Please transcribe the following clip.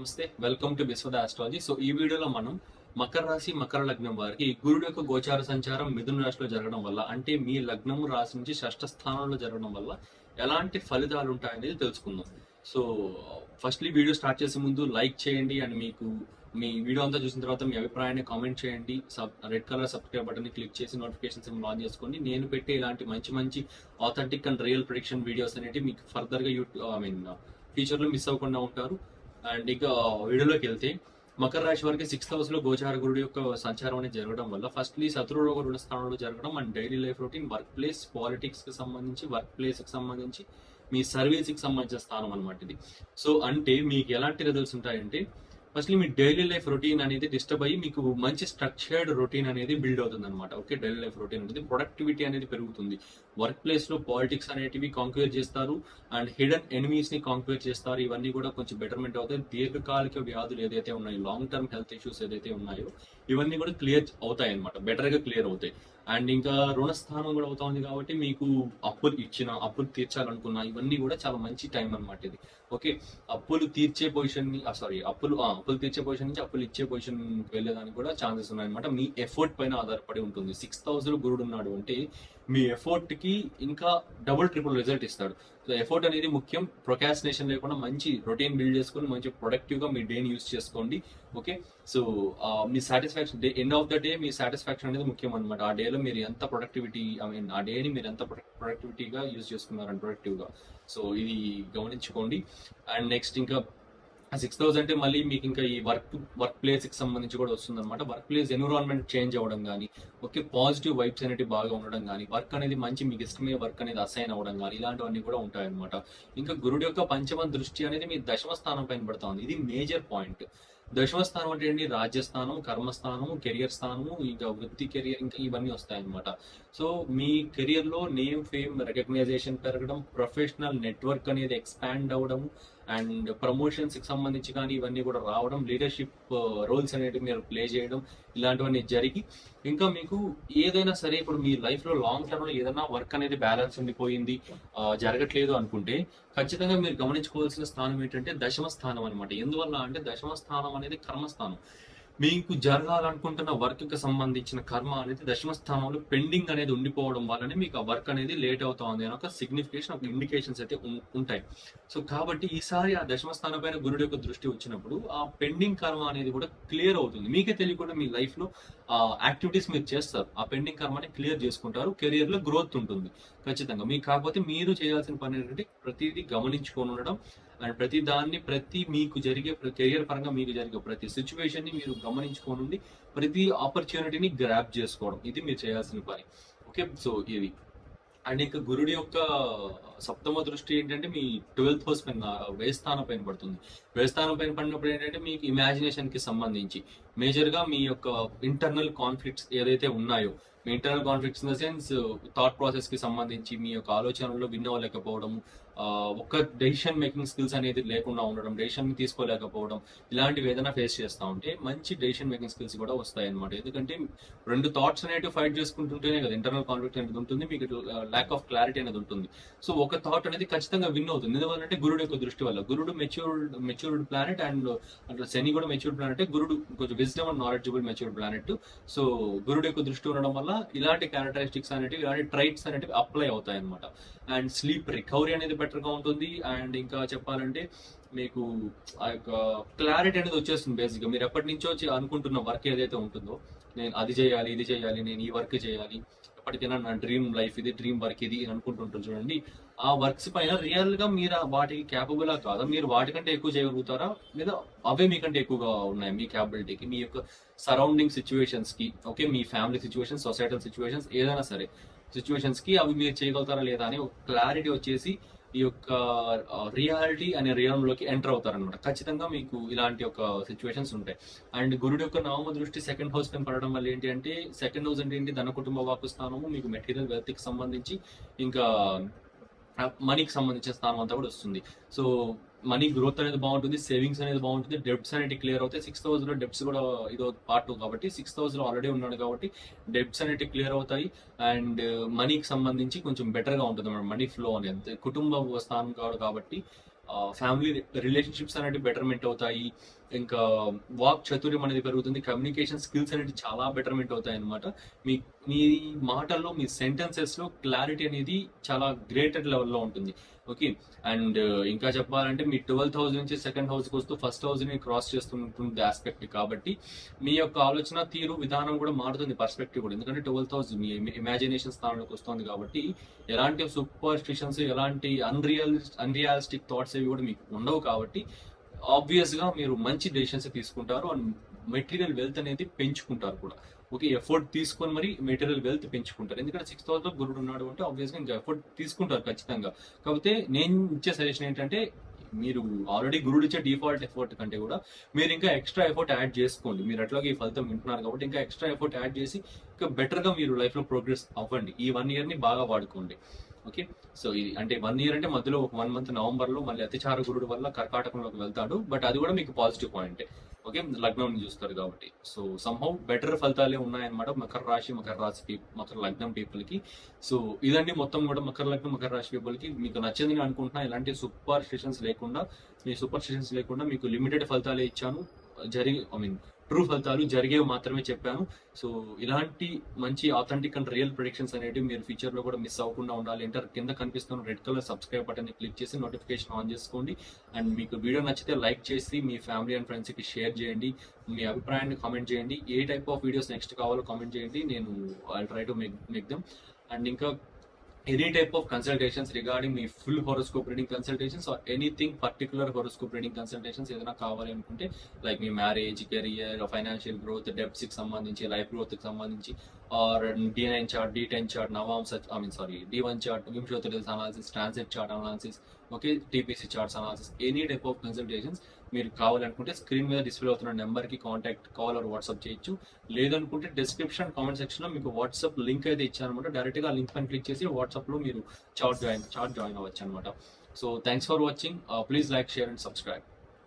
నమస్తే welcome to Vishwada astrology so ఈ వీడియోలో మనం మకర రాశి మకర లగ్నం వారికి గురుడు యొక్క గోచార సంచారం మిథున రాశిలో జరగడం వల్ల అంటే మీ లగ్నం రాశి నుంచి షష్ఠ స్థానంలో జరగడం వల్ల ఎలాంటి ఫలితాలు ఉంటాయనేది తెలుసుకుందాం. సో ఫస్ట్లీ వీడియో స్టార్ట్ చేసే ముందు లైక్ చేయండి అండ్ మీకు మీ వీడియో అంతా చూసిన తర్వాత మీ అభిప్రాయాన్ని కామెంట్ చేయండి. Sub red colour subscribe button click చేసి నోటిఫికేషన్స్ ఆన్ చేసుకోండి. నేను పెట్టే ఇలాంటి మంచి మంచి authentic and real production videos అనేవి మీకు ఫర్దర్గా యూట్యూబ్ ఐ మీన్ ఫ్యూచర్లో మిస్ అవ్వకుండా ఉంటారు. అండ్ ఇక వీడియోలోకి వెళ్తే మకర రాశి వారికి సిక్స్త్ హౌస్లో గోచార గురుడు యొక్క సంచారం అనేది జరగడం వల్ల ఫస్ట్లీ ఒక రుణ స్థానంలో జరగడం and daily life routine work place పాలిటిక్స్కి సంబంధించి వర్క్ ప్లేస్కి సంబంధించి మీ సర్వీస్కి సంబంధించిన స్థానం అనమాట ఇది. సో అంటే మీకు ఎలాంటి రిజల్ట్స్ ఉంటాయంటే ఫస్ట్లీ మీ డైలీ లైఫ్ రొటీన్ అనేది డిస్టర్బ్ అయ్యి మీకు మంచి స్ట్రక్చర్డ్ రొటీన్ అనేది బిల్డ్ అవుతుంది అనమాట ఓకే డైలీ లైఫ్ రొటీన్ అనేది ప్రొడక్టివిటీ అనేది పెరుగుతుంది. వర్క్ ప్లేస్లో పాలిటిక్స్ అనేటివి కాంక్వేర్ చేస్తారు అండ్ హిడెన్ ఎనిమీస్ని కాంక్వేర్ చేస్తారు. ఇవన్నీ కూడా కొంచెం బెటర్మెంట్ అవుతాయి. దీర్ఘకాలిక వ్యాధులు ఏదైతే ఉన్నాయో లాంగ్ టర్మ్ హెల్త్ ఇష్యూస్ ఏదైతే ఉన్నాయో ఇవన్నీ కూడా క్లియర్ అవుతాయి అనమాట బెటర్గా క్లియర్ అవుతాయి. అండ్ ఇంకా రుణస్థానం కూడా అవుతుంది కాబట్టి మీకు అప్పులు ఇచ్చిన అప్పులు తీర్చాలనుకున్నా ఇవన్నీ కూడా చాలా మంచి టైం అనమాట ఇది. ఓకే అప్పులు తీర్చే పొజిషన్ని సారీ అప్పులు ఆ, అప్పులు తీర్చే పొజిషన్ నుంచి అప్పులు ఇచ్చే పొజిషన్ వెళ్ళేదానికి కూడా ఛాన్సెస్ ఉన్నాయన్నమాట. మీ ఎఫర్ట్ పైన ఆధారపడి ఉంటుంది. సిక్స్ థౌసండ్ గురుడు ఉన్నాడు అంటే మీ ఎఫర్ట్కి ఇంకా డబుల్ ట్రిపుల్ రిజల్ట్ ఇస్తాడు. సో ఎఫర్ట్ అనేది ముఖ్యం. ప్రొకాసినేషన్ లేకుండా మంచి రొటీన్ బిల్డ్ చేసుకొని మంచి ప్రొడక్టివ్గా మీ డేని యూస్ చేసుకోండి. Okay so me satisfaction day end of the day me satisfaction అనేది ముఖ్యం అనమాట ఆ డేలో మీరు ఎంత ప్రొడక్టివిటీ ఐ మీన్ ఆ డేని మీరు ఎంత ప్రొడక్టివిటీగా యూజ్ చేసుకున్నారని ప్రొడక్టివ్గా సో ఇది గమనించుకోండి. అండ్ నెక్స్ట్ ఇంకా సిక్స్ థౌసండ్ అంటే మళ్ళీ మీకు ఇంకా ఈ వర్క్ వర్క్ ప్లేస్కి సంబంధించి కూడా వస్తుంది అనమాట వర్క్ ప్లేస్ ఎన్విరాన్మెంట్ చేంజ్ అవ్వడం కానీ ఓకే పాజిటివ్ వైబ్స్ అనేవి బాగా ఉండడం కానీ వర్క్ అనేది మంచి మీకు ఇష్టమే వర్క్ అనేది అసైన్ అవ్వడం కానీ ఇలాంటివన్నీ కూడా ఉంటాయన్నమాట. ఇంకా గురుడు యొక్క పంచమ దృష్టి అనేది మీ దశమ స్థానం పైన పడుతుంది ఇది మేజర్ పాయింట్ దశమస్థానం అంటే ఏంటి? రాజ్యస్థానం కర్మస్థానం కెరియర్ స్థానము ఇంకా వృత్తి కెరియర్ ఇంకా ఇవన్నీ వస్తాయన్నమాట. సో మీ కెరియర్లో నేమ్ ఫేమ్ రికగ్నైజేషన్ పెరగడం ప్రొఫెషనల్ నెట్వర్క్ అనేది ఎక్స్పాండ్ అవ్వడం అండ్ ప్రమోషన్స్కి సంబంధించి కానీ ఇవన్నీ కూడా రావడం లీడర్షిప్ రోల్స్ అనేవి మీరు ప్లే చేయడం ఇలాంటివన్నీ జరిగి ఇంకా మీకు ఏదైనా సరే ఇప్పుడు మీ లైఫ్లో లాంగ్ టర్మ్లో ఏదైనా వర్క్ అనేది బ్యాలెన్స్ ఉండిపోయింది uh, జరగట్లేదు అనుకుంటే ఖచ్చితంగా మీరు గమనించుకోవాల్సిన స్థానం ఏంటంటే దశమ స్థానం అనమాట ఎందువల్ల అంటే దశమ స్థానం అనేది కర్మస్థానం. మీకు జరగాలనుకుంటున్న వర్క్కి సంబంధించిన కర్మ అనేది దశమ స్థానంలో పెండింగ్ అనేది ఉండిపోవడం వల్లనే మీకు ఆ వర్క్ అనేది లేట్ అవుతుంది అని ఒక సిగ్నిఫికేషన్ ఒక ఇండికేషన్స్ అయితే ఉంటాయి. సో కాబట్టి ఈసారి ఆ దశమ స్థానం పైన గురుడు యొక్క దృష్టి వచ్చినప్పుడు ఆ పెండింగ్ కర్మ అనేది కూడా క్లియర్ అవుతుంది. మీకే తెలియకుండా మీ లైఫ్లో ఆ యాక్టివిటీస్ మీరు చేస్తారు. ఆ పెండింగ్ కర్మని క్లియర్ చేసుకుంటారు. కెరియర్లో గ్రోత్ ఉంటుంది. ఖచ్చితంగా. మీకు కాకపోతే మీరు చేయాల్సిన పని ఏంటంటే ప్రతిదీ గమనించుకొని ఉండడం. అండ్ ప్రతి దాన్ని ప్రతి మీకు జరిగే కెరియర్ పరంగా మీకు జరిగే ప్రతి సిచ్యువేషన్ని మీరు గమనించుకొని ఉండి ప్రతి ఆపర్చునిటీని గ్రాప్ చేసుకోవడం. ఇది మీరు చేయాల్సిన పని. ఓకే? సో ఇది అండ్ ఇక గురుడి యొక్క సప్తమ దృష్టి ఏంటంటే మీ ట్వెల్త్ హౌస్ పైన వేస్థానం పైన పడుతుంది. వేస్థానం పైన పడినప్పుడు ఏంటంటే మీకు ఇమాజినేషన్కి సంబంధించి మేజర్గా మీ యొక్క ఇంటర్నల్ కాన్ఫ్లిక్ట్స్ ఏదైతే ఉన్నాయో మీ internal conflicts in the sense thought ప్రాసెస్కి సంబంధించి మీ యొక్క ఆలోచనలో విన్ అవ్వలేకపోవడం ఒక్క డెసిషన్ మేకింగ్ స్కిల్స్ అనేది లేకుండా ఉండడం డెసిషన్ తీసుకోలేకపోవడం ఇలాంటివి ఏదైనా ఫేస్ చేస్తూ ఉంటే మంచి డెసిషన్ మేకింగ్ స్కిల్స్ కూడా వస్తాయి అనమాట ఎందుకంటే రెండు థాట్స్ అనేవి ఫైట్ చేసుకుంటుంటేనే కదా ఇంటర్నల్ కాన్ఫ్లిక్ట్ అనేది ఉంటుంది మీకు ల్యాక్ ఆఫ్ క్లారిటీ అనేది ఉంటుంది. సో ఒక థాట్ అనేది ఖచ్చితంగా విన్ అవుతుంది. ఎందువల్లంటే గురుడు యొక్క దృష్టి వల్ల గురుడు మెచ్యూర్డ్ మెచ్యూర్డ్ ప్లానెట్ అండ్ అట్లా శని కూడా మెచ్యూర్డ్ ప్లానెట్ గురుడు కొంచెం wisdom and knowledgeable matured planet so గురుడు యొక్క దృష్టి ఉండడం వల్ల ఇలాంటి క్యారెక్టరిస్టిక్స్ అనేటివి ఇలాంటి ట్రైట్స్ అనేటివి అప్లై అవుతాయి అనమాట అండ్ స్లీప్ రికవరీ అనేది బెటర్గా ఉంటుంది. అండ్ ఇంకా చెప్పాలంటే మీకు ఆ యొక్క క్లారిటీ అనేది వచ్చేస్తుంది బేసిక్గా మీరు ఎప్పటి నుంచో అనుకుంటున్న వర్క్ ఏదైతే ఉంటుందో నేను అది చేయాలి ఇది చేయాలి నేను ఈ వర్క్ చేయాలి. ఎప్పటికైనా నా డ్రీమ్ లైఫ్ ఇది డ్రీమ్ వర్క్ ఇది అని అనుకుంటుంటారు చూడండి. ఆ వర్క్స్ పైన రియల్గా మీరు వాటికి క్యాపబుల్ కాదా? మీరు వాటికంటే ఎక్కువ చేయగలుగుతారా? లేదా అవే మీకంటే ఎక్కువగా ఉన్నాయి మీ క్యాపబిలిటీకి మీ యొక్క సరౌండింగ్ సిచ్యువేషన్స్కి? ఓకే మీ ఫ్యామిలీ సిచ్యువేషన్స్ సొసైటల్ సిచ్యువేషన్స్ ఏదైనా సరే. సిచ్యువేషన్స్కి అవి మీరు చేయగలుగుతారా లేదా అని ఒక క్లారిటీ వచ్చేసి ఈ యొక్క రియాలిటీ అనే రియల్లోకి ఎంటర్ అవుతారనమాట ఖచ్చితంగా మీకు ఇలాంటి ఒక సిచ్యువేషన్స్ ఉంటాయి. అండ్ గురుడు యొక్క నామ దృష్టి సెకండ్ హౌస్ పైన పడడం వల్ల ఏంటి అంటే సెకండ్ హౌస్ అంటే ఏంటి? ధన కుటుంబ వాకు స్థానము మీకు మెటీరియల్ వెల్త్కి సంబంధించి ఇంకా మనీకి సంబంధించిన స్థానం అంతా కూడా వస్తుంది. సో మనీ గ్రోత్ అనేది బాగుంటుంది సేవింగ్స్ అనేది బాగుంటుంది డెబ్ట్స్ అనేది క్లియర్ అవుతాయి. సిక్స్ థౌసండ్లో డెబ్స్ డెబ్ట్స్ కూడా ఇదో పార్ట్ కాబట్టి సిక్స్ థౌసండ్లో ఆల్రెడీ ఉన్నాడు కాబట్టి డెబ్ట్స్ అనేవి క్లియర్ అవుతాయి. అండ్ మనీకి సంబంధించి కొంచెం బెటర్గా ఉంటుంది మనం మనీ ఫ్లో అనేది. కుటుంబ స్థానం కాదు కాబట్టి ఫ్యామిలీ రిలేషన్షిప్స్ అనేవి బెటర్మెంట్ అవుతాయి. ఇంకా వాక్ చతుర్యం అనేది పెరుగుతుంది. కమ్యూనికేషన్ స్కిల్స్ అనేది చాలా బెటర్మెంట్ అవుతాయి అనమాట మీ మీ మాటల్లో మీ సెంటెన్సెస్లో క్లారిటీ అనేది చాలా గ్రేటర్ లెవెల్లో ఉంటుంది. ఓకే అండ్ ఇంకా చెప్పాలంటే మీ ట్వెల్త్ హౌస్ నుంచి సెకండ్ హౌస్కి వస్తూ ఫస్ట్ హౌస్ని క్రాస్ చేస్తుంటుంది ఆస్పెక్ట్ కాబట్టి మీ యొక్క ఆలోచన తీరు విధానం కూడా మారుతుంది పర్స్పెక్టివ్ కూడా. ఎందుకంటే ట్వెల్త్ హౌస్ మీ ఇమాజినేషన్ స్థానంలోకి వస్తుంది కాబట్టి ఎలాంటి సూపర్ స్టిషన్స్ ఎలాంటి అన్రియల్ అన్రియాలిస్టిక్ థాట్స్ అవి కూడా మీకు ఉండవు కాబట్టి ఆబ్వియస్గా మీరు మంచి డెసిషన్స్ తీసుకుంటారు అండ్ మెటీరియల్ వెల్త్ అనేది పెంచుకుంటారు కూడా. ఓకే ఎఫర్ట్ తీసుకొని మరి మెటీరియల్ వెల్త్ పెంచుకుంటారు. ఎందుకంటే సిక్స్ థౌసండ్ గురుడు ఉన్నాడు అంటే ఆబ్వియస్గా ఇంకా ఎఫర్ట్ తీసుకుంటారు ఖచ్చితంగా. కాకపోతే నేను ఇచ్చే సజెషన్ ఏంటంటే మీరు ఆల్రెడీ గురుడు ఇచ్చే డిఫాల్ట్ ఎఫర్ట్ కంటే కూడా మీరు ఇంకా ఎక్స్ట్రా ఎఫర్ట్ యాడ్ చేసుకోండి. మీరు అట్లాగే ఈ ఫలితం వింటున్నారు కాబట్టి ఇంకా ఎక్స్ట్రా ఎఫర్ట్ యాడ్ చేసి ఇంకా బెటర్గా మీరు లైఫ్లో ప్రోగ్రెస్ అవ్వండి. ఈ వన్ ఇయర్ని బాగా వాడుకోండి. ఓకే సో ఇది అంటే వన్ ఇయర్ అంటే మధ్యలో ఒక వన్ మంత్ నవంబర్లో మళ్ళీ అతిచార గురుడు వల్ల కర్కాటకంలోకి వెళ్తాడు. బట్ అది కూడా మీకు పాజిటివ్ పాయింటే ఓకే లగ్నం చూస్తారు కాబట్టి. సో సంహౌ బెటర్ ఫలితాలే ఉన్నాయన్నమాట మకర రాశి మకర రాశి పీ- మకర లగ్నం పీపుల్కి సో ఇదండి మొత్తం కూడా మకర లగ్నం మకర రాశి పీపుల్కి మీకు నచ్చింది నేను అనుకుంటున్నా ఇలాంటి సూపర్ స్టేషన్స్ లేకుండా మీ సూపర్ స్టేషన్స్ లేకుండా మీకు లిమిటెడ్ ఫలితాలే ఇచ్చాను. జరిగి ఐ మీన్ ట్రూ ఫలితాలు జరిగేవి మాత్రమే చెప్పాను. సో ఇలాంటి మంచి ఆథెంటిక్ అండ్ రియల్ ప్రొడిక్షన్స్ అనేవి మీరు ఫ్యూచర్లో కూడా మిస్ అవ్వకుండా ఉండాలి. అంటే కింద కనిపిస్తున్న రెడ్ కలర్ సబ్స్క్రైబ్ బటన్ని క్లిక్ చేసి నోటిఫికేషన్ ఆన్ చేసుకోండి. అండ్ మీకు వీడియో నచ్చితే లైక్ చేసి మీ ఫ్యామిలీ అండ్ ఫ్రెండ్స్కి షేర్ చేయండి. మీ అభిప్రాయాన్ని కామెంట్ చేయండి. ఏ టైప్ ఆఫ్ వీడియోస్ నెక్స్ట్ కావాలో కామెంట్ చేయండి. నేను I try to make make them and ఇంకా any type of consultations regarding me full horoscope reading consultations or anything particular horoscope reading consultations ఏదైనా కావాలి అనుకుంటే లైక్ మీ మ్యారేజ్ కెరియర్ ఫైనాన్షియల్ గ్రోత్ డెప్స్కి సంబంధించి లైఫ్ గ్రోత్కి సంబంధించి or D nine chart D ten chart నవాంశ I mean sorry D one chart వింశోత్తరి analysis transit chart analysis okay TPC charts analysis any type of consultations మీరు కావాలనుకుంటే screen మీద display అవుతున్న నెంబర్కి contact call or WhatsApp చేయొచ్చు. లేదనుకుంటే description comment సెక్షన్లో మీకు WhatsApp link అయితే ఇచ్చారనమాట. డైరెక్ట్గా లింక్ పైన క్లిక్ చేసి వాట్సాప్లో మీరు చార్ట్ జాయిన్ చాట్ జాయిన్ అవ్వచ్చు అనమాట so thanks for watching please like share and subscribe